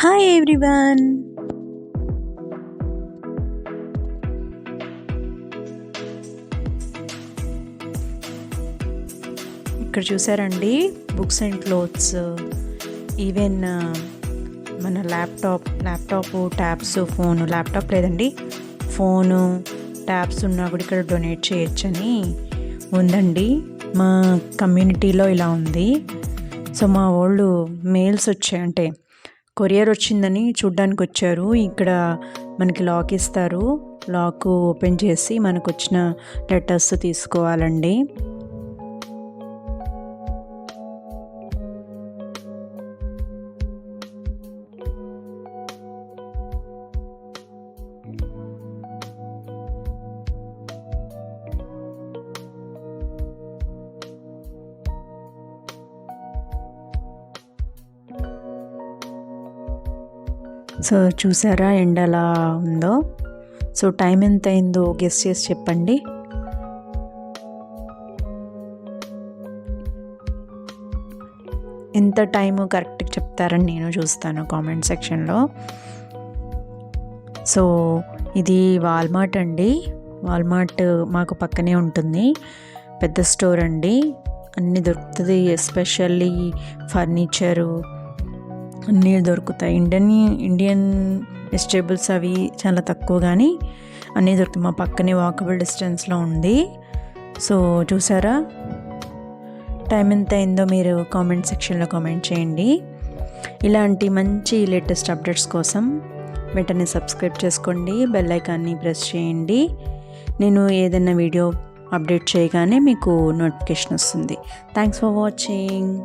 Hi everyone ఇక్కడ చూసారండి books and clothes. Even uh, మన laptop laptop tabs phone laptop లేదండి. ఫోను ట్యాబ్స్ ఉన్నా కూడా ఇక్కడ డొనేట్ చేయొచ్చని ఉందండి. మా కమ్యూనిటీలో ఇలా ఉంది. సో మా వాళ్ళు మెయిల్స్ వచ్చాయి అంటే కొరియర్ వచ్చిందని చూడ్డానికి వచ్చారు ఇక్కడ మనకి లాక్ ఇస్తారు. లాక్ ఓపెన్ చేసి మనకు వచ్చిన లెటర్స్ తీసుకోవాలండి. సో చూసారా ఎండ ఎలా ఉందో? సో టైం ఎంత అయిందో గెస్ట్ చేసి చెప్పండి. ఎంత టైము కరెక్ట్గా చెప్తారని నేను చూస్తాను కామెంట్ సెక్షన్లో. సో ఇది వాల్మార్ట్ అండి. వాల్మార్ట్ మాకు పక్కనే ఉంటుంది. పెద్ద స్టోర్ అండి. అన్నీ దొరుకుతుంది ఎస్పెషల్లీ ఫర్నిచరు అన్నీ దొరుకుతాయి. ఇండియన్ ఇండియన్ వెజిటేబుల్స్ అవి చాలా తక్కువ కానీ అన్నీ దొరుకుతాయి. మా పక్కనే వాకబుల్ డిస్టెన్స్లో ఉంది. సో చూసారా? టైం ఎంత అయిందో మీరు కామెంట్ సెక్షన్లో కామెంట్ చేయండి. ఇలాంటి మంచి లేటెస్ట్ అప్డేట్స్ కోసం వెంటనే సబ్స్క్రైబ్ చేసుకోండి. బెల్ ఐకాన్ని ప్రెస్ చేయండి. నేను ఏదైనా వీడియో అప్డేట్ చేయగానే మీకు నోటిఫికేషన్ వస్తుంది. Thanks for watching.